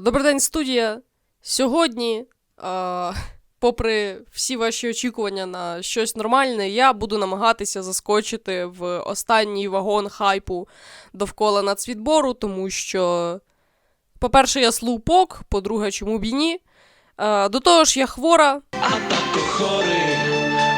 Добрий день, студія. Сьогодні, е, попри всі ваші очікування на щось нормальне, я буду намагатися заскочити в останній вагон хайпу довкола нацвідбору, тому що, по-перше, я слупок, по-друге, чому б і ні. Е, до того ж, я хвора, А тато хорий,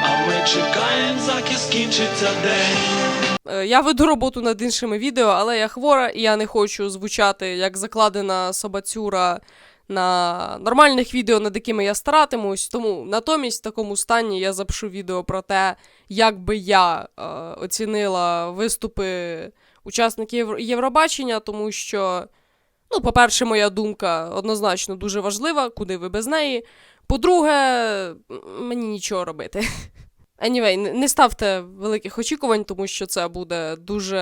а ми чекаємо, заки скінчиться день. Е, Я веду роботу над іншими відео, але я хвора, і я не хочу звучати як закладена собацюра на нормальних відео, над якими я старатимусь. Тому натомість в такому стані я запишу відео про те, як би я е, оцінила виступи учасників Євробачення, тому що, ну, по-перше, моя думка однозначно дуже важлива, куди ви без неї. По-друге, мені нічого робити. Anyway, не- ставте великих очікувань, тому що це буде дуже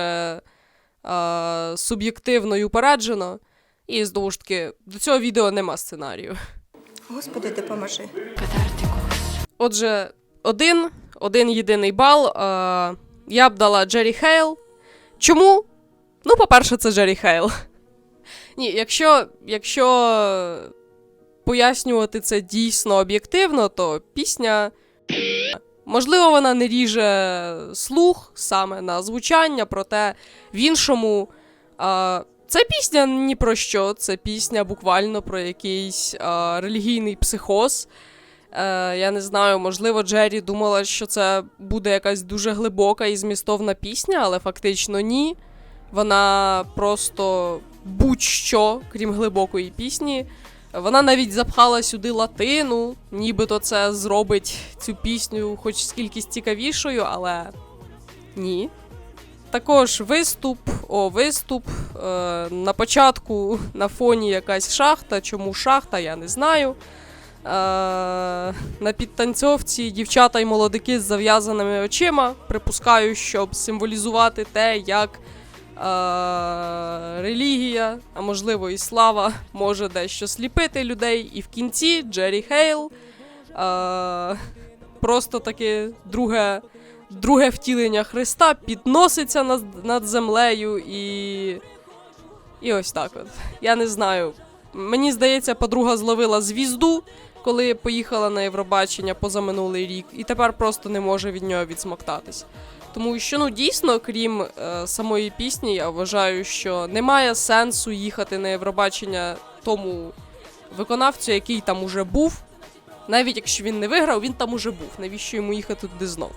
е, суб'єктивно і упереджено. І знову ж таки, до цього відео нема сценарію. Господи, допоможи. Отже, один, один єдиний бал. Е, я б дала Джері Хейл. Чому? Ну, по-перше, це Джері Хейл. Ні, якщо, якщо пояснювати це дійсно об'єктивно, то пісня. Можливо, вона не ріже слух саме на звучання, проте в іншому. А, це пісня ні про що, це пісня буквально про якийсь а, релігійний психоз. Е, я не знаю, можливо, Джері думала, що це буде якась дуже глибока і змістовна пісня, але фактично ні. Вона просто будь-що, крім глибокої пісні. Вона навіть запхала сюди латину, нібито це зробить цю пісню хоч скількись цікавішою, але ні. Також виступ, о, виступ. Е, на початку на фоні якась шахта. Чому шахта, я не знаю. Е, на підтанцьовці дівчата й молодики з зав'язаними очима. Припускаю, щоб символізувати те, як релігія, а можливо і слава, може дещо сліпити людей. І в кінці Джері Хейл. Просто таке друге, друге втілення Христа підноситься над, над землею і. І ось так от. Я не знаю. Мені здається, подруга зловила звізду, коли поїхала на Євробачення позаминулий рік, і тепер просто не може від нього відсмоктатись. Тому що ну дійсно, крім е, самої пісні, я вважаю, що немає сенсу їхати на Євробачення тому виконавцю, який там уже був. Навіть якщо він не виграв, він там уже був. Навіщо йому їхати туди знов?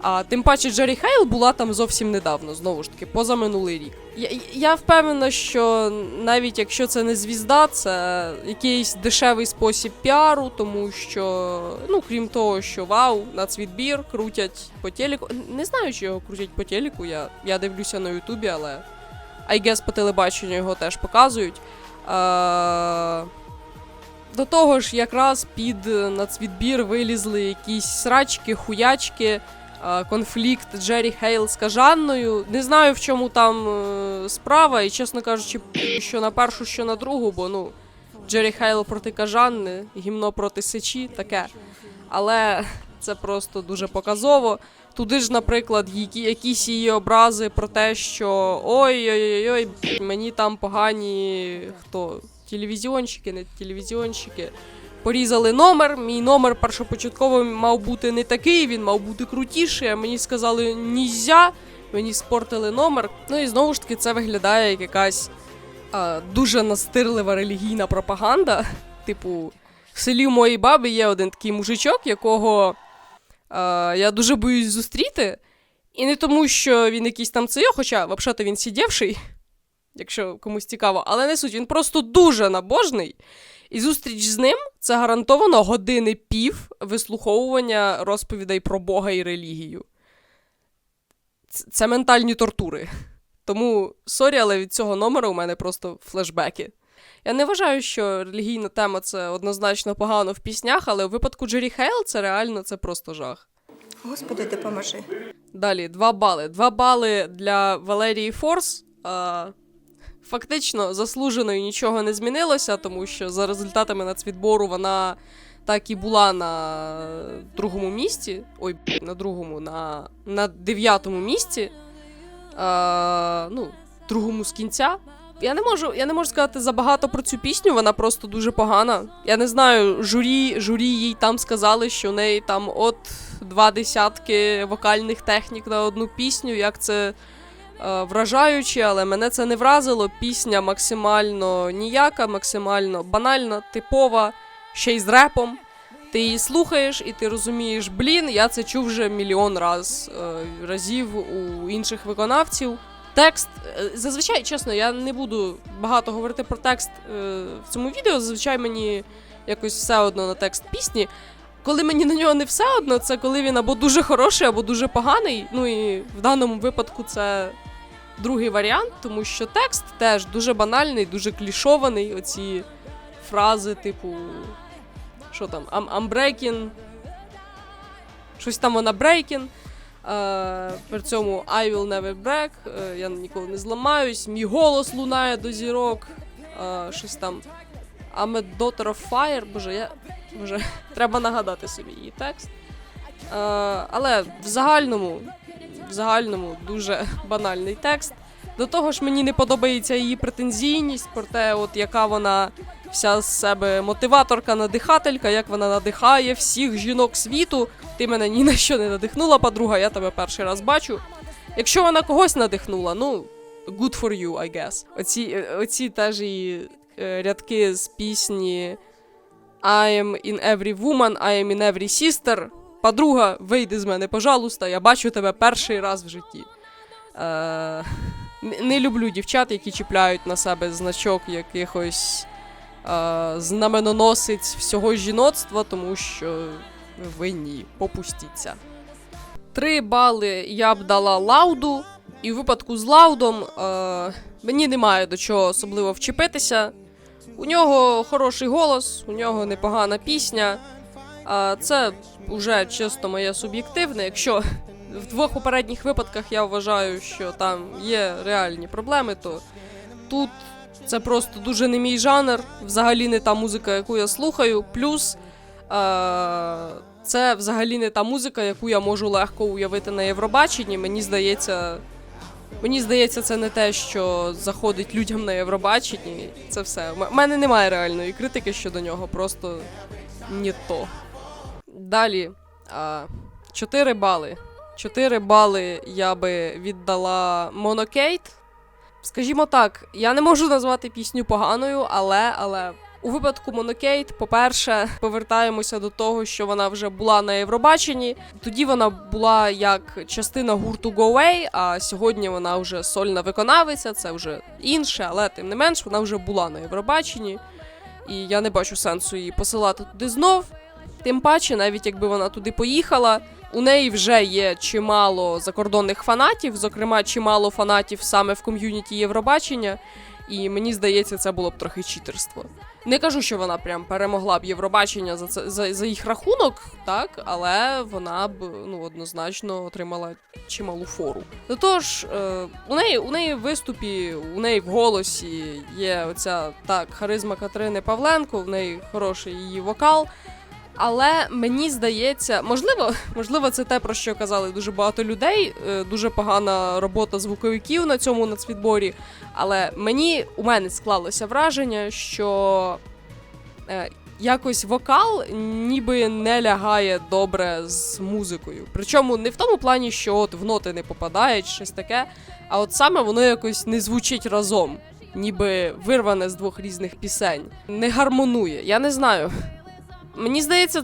А тим паче Джері Хейл була там зовсім недавно, знову ж таки, позаминулий рік. Я, я впевнена, що навіть якщо це не звізда, це якийсь дешевий спосіб піару, тому що, ну, крім того, що вау, нацвідбір крутять по телеку. Не знаю, чи його крутять по телеку, я, я дивлюся на Ютубі, але I guess по телебаченню його теж показують. Е- до того ж, якраз під нацвідбір вилізли якісь срачки, хуячки, конфлікт Джері Хейл з Кажанною. Не знаю, в чому там е, справа, і чесно кажучи, що на першу, що на другу, бо ну, Джері Хейл проти Кажанни, гімно проти Сечі, таке. Але це просто дуже показово. Туди ж, наприклад, які, якісь її образи про те, що ой-ой-ой, мені там погані хто телевізіонщики, не телевізіонщики. Порізали номер. Мій номер першопочатково мав бути не такий, він мав бути крутіший. А мені сказали нізя, мені спортили номер. Ну і знову ж таки, це виглядає як якась а, дуже настирлива релігійна пропаганда. Типу, в селі моєї баби є один такий мужичок, якого а, я дуже боюсь зустріти. І не тому, що він якийсь там цейо, хоча, взагалі, він сидівший, якщо комусь цікаво, але не суть, він просто дуже набожний. І зустріч з ним це гарантовано години пів вислуховування розповідей про Бога і релігію. Це ментальні тортури. Тому сорі, але від цього номера у мене просто флешбеки. Я не вважаю, що релігійна тема це однозначно погано в піснях, але у випадку Джері Хейл це реально це просто жах. Господи, допоможи. Далі, два бали. Два бали для Валерії Форс. А, фактично, заслуженою нічого не змінилося, тому що за результатами нацвідбору вона так і була на другому місці. Ой, на другому, на, на дев'ятому місці. А, ну, другому з кінця. я не можу, я не можу сказати забагато про цю пісню, вона просто дуже погана. Я не знаю, журі, журі їй там сказали, що в неї там от два десятки вокальних технік на одну пісню, як це е, вражаюче, але мене це не вразило. Пісня максимально ніяка, максимально банальна, типова, ще й з репом. Ти її слухаєш і ти розумієш, блін, я це чув вже мільйон раз, е, разів у інших виконавців. Текст, е, зазвичай, чесно, я не буду багато говорити про текст в цьому відео. Зазвичай мені якось все одно на текст пісні. Коли мені на нього не все одно, це коли він або дуже хороший, або дуже поганий. Ну і в даному випадку це другий варіант, тому що текст теж дуже банальний, дуже клішований. Оці фрази, типу. Що там? I'm, I'm breaking. Щось там вона breaking. Е, при цьому I will never break. Е, я ніколи не зламаюсь. Мій голос лунає до зірок. Е, щось там. I'm a daughter of fire. Боже, я. Боже, треба нагадати собі її текст. Е, але в загальному, в загальному дуже банальний текст. До того ж, мені не подобається її претензійність про те, от яка вона вся з себе мотиваторка, надихателька, як вона надихає всіх жінок світу. Ти мене ні на що не надихнула, подруга, я тебе перший раз бачу. Якщо вона когось надихнула, ну good for you, I guess. Оці, е, оці теж її е, рядки з пісні I am in every woman, I am in every sister. Подруга, вийди з мене, пожалуйста, я бачу тебе перший раз в житті. Е, не- люблю дівчат, які чіпляють на себе значок якихось е, знаменоносець всього жіноцтва, тому що ви ні, попустіться. Три бали я б дала лауду, і в випадку з лаудом е, мені немає до чого особливо вчепитися. У нього хороший голос, у нього непогана пісня. А це вже чисто моє суб'єктивне. Якщо в двох попередніх випадках я вважаю, що там є реальні проблеми, то тут це просто дуже не мій жанр, взагалі не та музика, яку я слухаю. Плюс це взагалі не та музика, яку я можу легко уявити на Євробаченні. Мені здається, мені здається, це не те, що заходить людям на Євробаченні. Це все. У мене немає реальної критики щодо нього, просто не то. Далі. А, 4 бали. 4 бали я би віддала Монокейт. Скажімо так, я не можу назвати пісню поганою, але, але у випадку Монокейт, по-перше, повертаємося до того, що вона вже була на Євробаченні. Тоді вона була як частина гурту Go Away, а сьогодні вона вже сольна виконавиця, це вже інше, але тим не менш вона вже була на Євробаченні. І я не бачу сенсу її посилати туди знов. Тим паче, навіть якби вона туди поїхала, у неї вже є чимало закордонних фанатів, зокрема, чимало фанатів саме в ком'юніті Євробачення. І мені здається, це було б трохи читерство. Не кажу, що вона прям перемогла б Євробачення за це за, за їх рахунок, так, але вона б ну однозначно отримала чималу фору. До того ж, е, у неї у неї в виступі, у неї в голосі є оця так харизма Катерини Павленко, в неї хороший її вокал. Але мені здається, можливо, можливо, це те, про що казали дуже багато людей. е, Дуже погана робота звуковиків на цьому нацвідборі. Але мені у мене склалося враження, що е, якось вокал ніби не лягає добре з музикою. Причому не в тому плані, що от в ноти не попадає чи щось таке, а от саме воно якось не звучить разом, ніби вирване з двох різних пісень. Не гармонує. Я не знаю. Мені здається,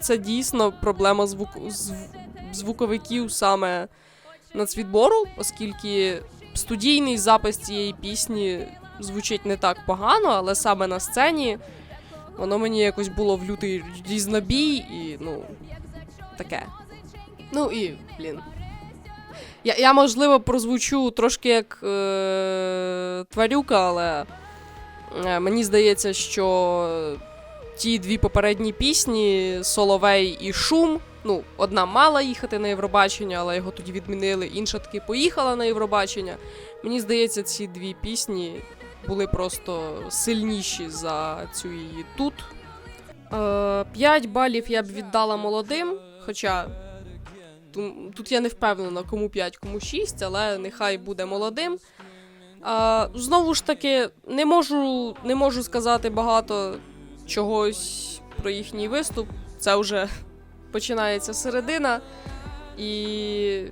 це дійсно проблема звук... зв... звуковиків саме нацвідбору, оскільки студійний запис цієї пісні звучить не так погано, але саме на сцені воно мені якось було в лютий різнобій і, ну, таке. Ну і, блін. Я, я можливо, прозвучу трошки як е- тварюка, але е, мені здається, що ті дві попередні пісні Соловей і Шум. Ну, одна мала їхати на Євробачення, але його тоді відмінили. Інша таки поїхала на Євробачення. Мені здається, ці дві пісні були просто сильніші за цю її тут. Е, балів я б віддала молодим, хоча тут я не впевнена, кому 5, кому 6, але нехай буде молодим. А, знову ж таки, не можу, не можу сказати багато чогось про їхній виступ. Це вже починається середина. І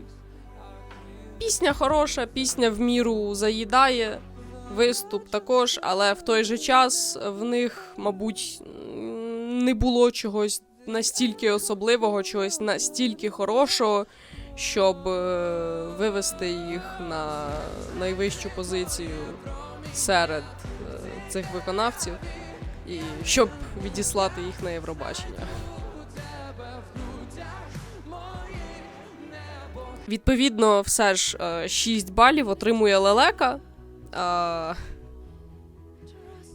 пісня хороша, пісня в міру заїдає, виступ також, але в той же час в них, мабуть, не було чогось настільки особливого, чогось настільки хорошого, щоб е, вивести їх на найвищу позицію серед е, цих виконавців і щоб відіслати їх на Євробачення. Відповідно, все ж е, 6 балів отримує лелека.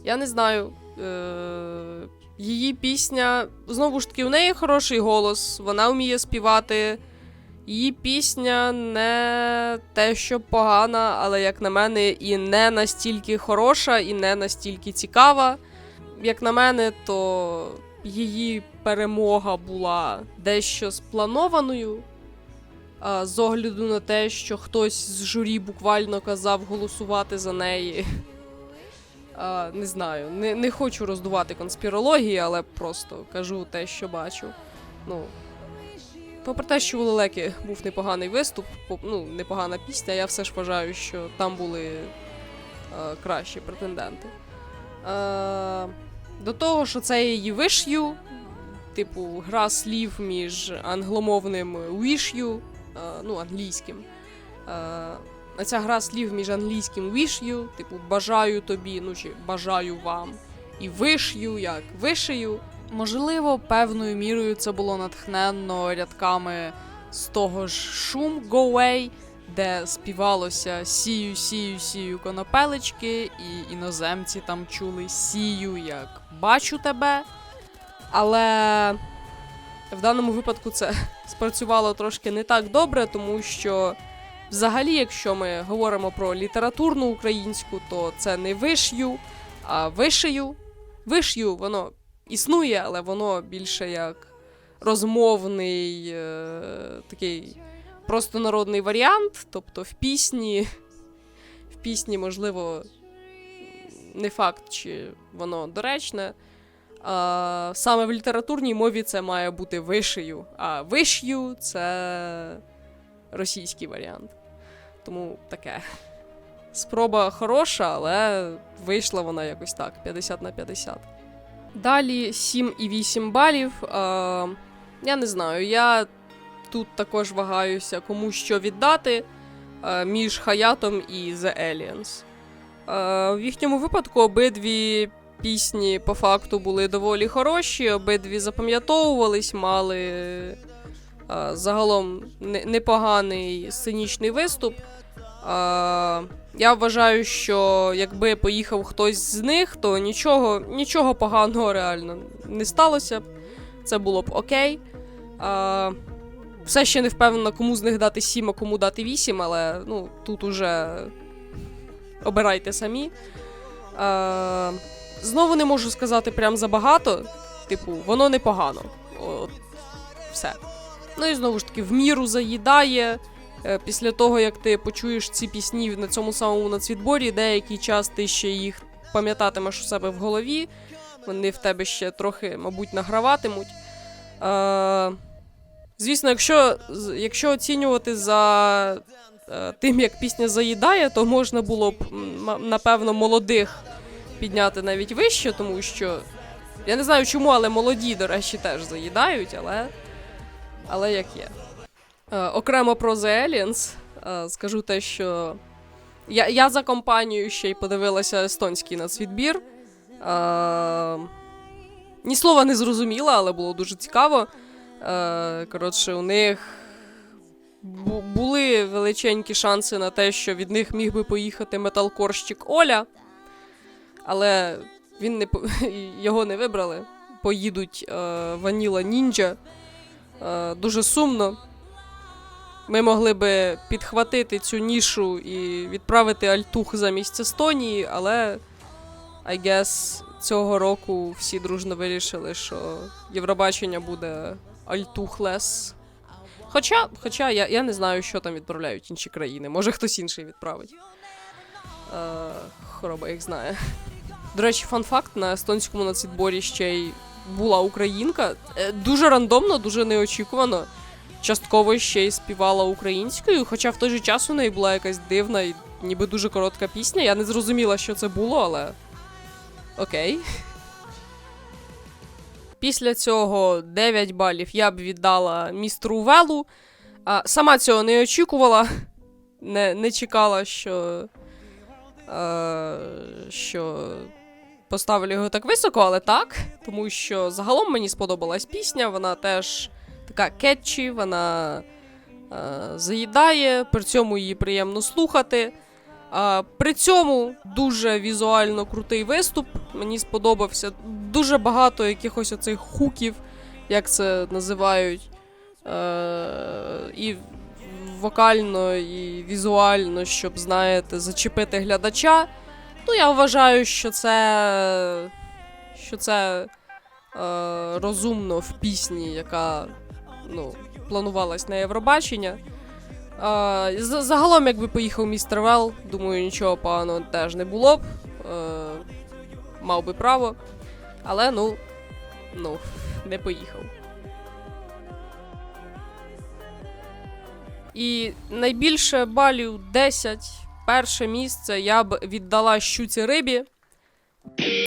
Я не знаю. Е, її пісня. Знову ж таки, у неї хороший голос, вона вміє співати. Її пісня не те, що погана, але, як на мене, і не настільки хороша, і не настільки цікава. Як на мене, то її перемога була дещо спланованою. З огляду на те, що хтось з журі буквально казав голосувати за неї. Не знаю, не, не хочу роздувати конспірології, але просто кажу те, що бачу. Ну, попри те, що у Лелеки був непоганий виступ, ну, непогана пісня, я все ж вважаю, що там були е, кращі претенденти. Е, до того, що це її виш'ю, типу, гра слів між англомовним you, е, ну, англійським. Е, а ця гра слів між англійським you, типу, бажаю тобі, ну чи бажаю вам, і you, як вишию. Можливо, певною мірою це було натхненно рядками з того ж шум Go Away, де співалося сію, сію, сію конопелечки, і іноземці там чули сію, як бачу тебе. Але в даному випадку це спрацювало трошки не так добре, тому що взагалі, якщо ми говоримо про літературну українську, то це не вишью, а вишию. Вишью воно існує, але воно більше як розмовний е, такий простонародний варіант. Тобто в пісні, в пісні, можливо, не факт, чи воно доречне. А, саме в літературній мові це має бути вишию, а вишью це російський варіант. Тому таке. Спроба хороша, але вийшла вона якось так: 50 на 50. Далі 7,8 балів. А, я не знаю, я тут також вагаюся, кому що віддати між Хаятом і The Aliens. В їхньому випадку обидві пісні по факту були доволі хороші, обидві запам'ятовувались, мали е, загалом непоганий сценічний виступ. Е, я вважаю, що якби поїхав хтось з них, то нічого, нічого поганого реально не сталося. Це було б окей. Все ще не впевнена, кому з них дати 7, а кому дати 8, але ну, тут уже обирайте самі. Е, Знову не можу сказати прям забагато. Типу, воно непогано. От, все. Ну і знову ж таки, в міру заїдає. Е, Після того, як ти почуєш ці пісні на цьому самому нацвідборі, деякий час ти ще їх пам'ятатимеш у себе в голові. Вони в тебе ще трохи, мабуть, награватимуть. Е, звісно, якщо, якщо оцінювати за е, тим, як пісня заїдає, то можна було б, напевно, молодих підняти навіть вище, тому що я не знаю чому, але молоді, до речі, теж заїдають, але, але як є. Е, окремо про The Aliens е, скажу те, що я, я за компанію ще й подивилася естонський нацвідбір. Е, ні слова не зрозуміла, але було дуже цікаво. Е, коротше, у них були величенькі шанси на те, що від них міг би поїхати металкорщик Оля але він не по- його не вибрали. Поїдуть е, Ваніла Ніндзя. Е, дуже сумно. Ми могли би підхватити цю нішу і відправити Альтух замість Естонії, але I guess цього року всі дружно вирішили, що Євробачення буде Альтухлес. Хоча, хоча я, я не знаю, що там відправляють інші країни. Може хтось інший відправить. Е, хвороба їх знає. До речі, фан-факт на естонському нацвідборі ще й була українка. Е, Дуже рандомно, дуже неочікувано. Частково ще й співала українською, хоча в той же час у неї була якась дивна і ніби дуже коротка пісня. Я не зрозуміла, що це було, але окей. Після цього 9 балів я б віддала містеру Велу. А, сама цього не очікувала, не, не чекала, що, е, що поставлю його так високо, але так. Тому що загалом мені сподобалась пісня, вона теж така кетчі, вона е, заїдає, при цьому її приємно слухати. При цьому дуже візуально крутий виступ. Мені сподобався. Дуже багато якихось оцих хуків, як це називають. Е, і вокально, і візуально, щоб, знаєте, зачепити глядача. Ну, я вважаю, що це. що це е, розумно в пісні, яка ну, планувалась на Євробачення. Загалом, якби поїхав містер Вел, думаю, нічого поганого теж не було б. Е, мав би право. Але ну, ну, не поїхав. І найбільше балів 10. Перше місце я б віддала щуці рибі.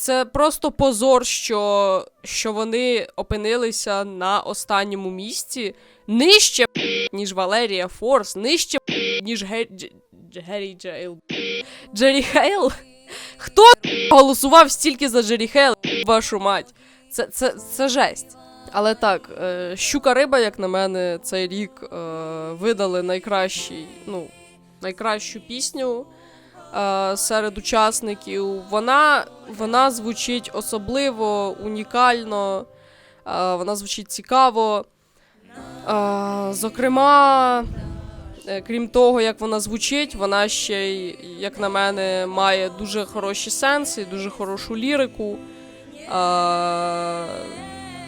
Це просто позор, що, що вони опинилися на останньому місці нижче, ніж Валерія Форс, нижче, ніж Ге... Геррі Джейл. Джері Хейл? Хто голосував стільки за Джері Хейл, вашу мать? Це, це, це жесть. Але так, е, щука риба, як на мене, цей рік е, видали найкращий, ну, найкращу пісню е, серед учасників. Вона, вона звучить особливо, унікально, вона звучить цікаво. Зокрема, е, крім того, як вона звучить, вона ще як на мене, має дуже хороші сенси, дуже хорошу лірику.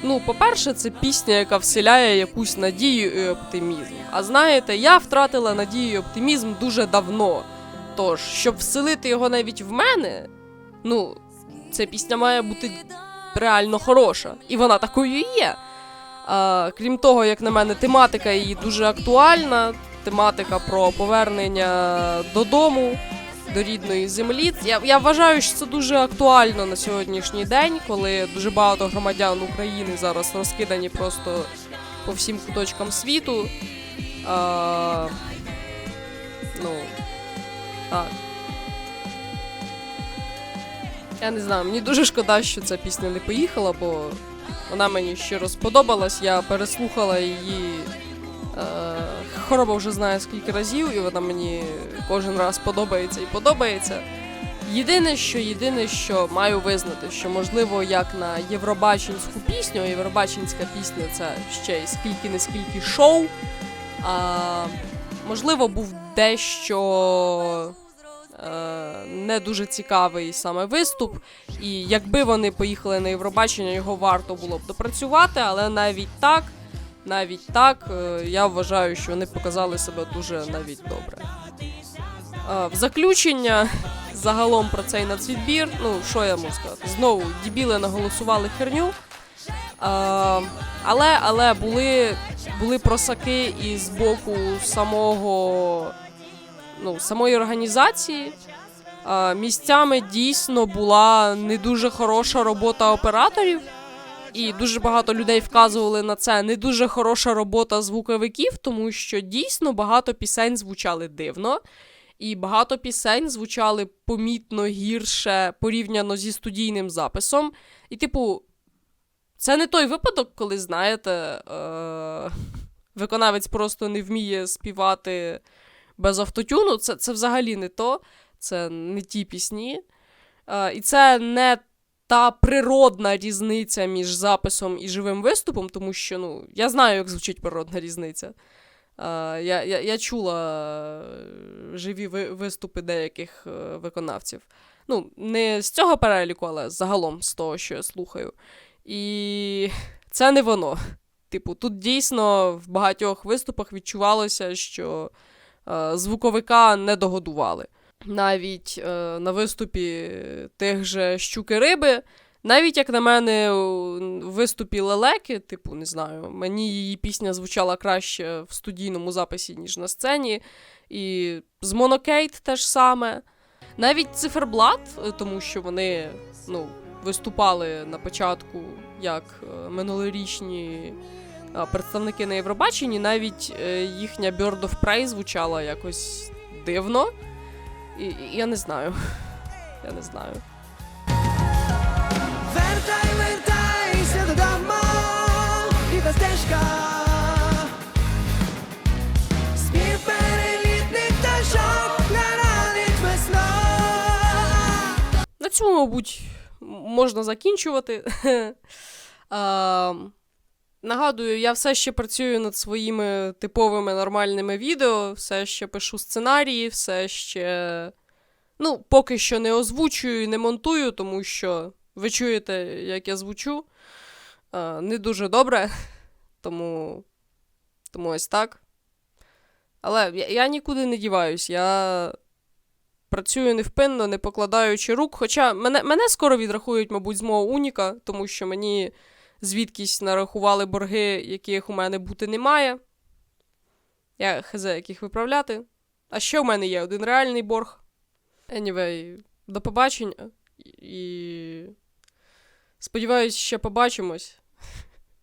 Ну, по-перше, це пісня, яка вселяє якусь надію і оптимізм. А знаєте, я втратила надію і оптимізм дуже давно. Тож, щоб вселити його навіть в мене, ну, ця пісня має бути реально хороша. І вона такою і є. Крім того, як на мене, тематика її дуже актуальна. Тематика про повернення додому, до рідної землі. Я, я вважаю, що це дуже актуально на сьогоднішній день, коли дуже багато громадян України зараз розкидані просто по всім куточкам світу. А, ну, так. Я не знаю, мені дуже шкода, що ця пісня не поїхала, бо вона мені щиро сподобалась. Я переслухала її. Е, хороба вже знає скільки разів, і вона мені кожен раз подобається і подобається. Єдине, що єдине, що маю визнати, що можливо, як на Євробачинську пісню, а Євробачинська пісня це ще й скільки не скільки шоу. А, можливо, був дещо не дуже цікавий саме виступ. І якби вони поїхали на Євробачення, його варто було б допрацювати, але навіть так, навіть так, е, я вважаю, що вони показали себе дуже навіть добре. Е, в заключення загалом про цей нацвідбір, ну що я можу сказати? Знову дібіли наголосували херню. Е, але але були, були просаки і з боку самого ну, самої організації. Місцями дійсно була не дуже хороша робота операторів, і дуже багато людей вказували на це не дуже хороша робота звуковиків, тому що дійсно багато пісень звучали дивно, і багато пісень звучали помітно гірше порівняно зі студійним записом. І, типу, це не той випадок, коли, знаєте, е- виконавець просто не вміє співати без автотюну. Це, це взагалі не то, це не ті пісні. Е, і це не та природна різниця між записом і живим виступом, тому що ну, я знаю, як звучить природна різниця. Е, я, я, я чула е, живі ви, виступи деяких е, виконавців. Ну, не з цього переліку, але загалом з того, що я слухаю. І це не воно. Типу, тут дійсно в багатьох виступах відчувалося, що звуковика не догодували. навіть е, на виступі тих же щуки риби. Навіть, як на мене, у виступі лелеки, типу, не знаю, мені її пісня звучала краще в студійному записі, ніж на сцені. І з Монокейт теж саме. Навіть циферблат, е, тому що вони ну, виступали на початку як е, минулорічні е, представники на Євробаченні, навіть е, їхня Bird of Prey звучала якось дивно. І, і я не знаю. Я не знаю. Вертай, вертайся додому, і стежка. Спів перелітних пташок наранить весна. На цьому, мабуть, можна закінчувати. Нагадую, я все ще працюю над своїми типовими нормальними відео, все ще пишу сценарії, все ще. Ну, поки що не озвучую і не монтую, тому що ви чуєте, як я звучу. Не дуже добре. Тому. Тому ось так. Але я, я нікуди не діваюсь. Я працюю невпинно, не покладаючи рук. Хоча мене, мене скоро відрахують, мабуть, з мого уніка, тому що мені звідкись нарахували борги, яких у мене бути немає. Я хз, яких виправляти. А ще в мене є один реальний борг. Anyway, до побачення. І. Сподіваюсь, ще побачимось.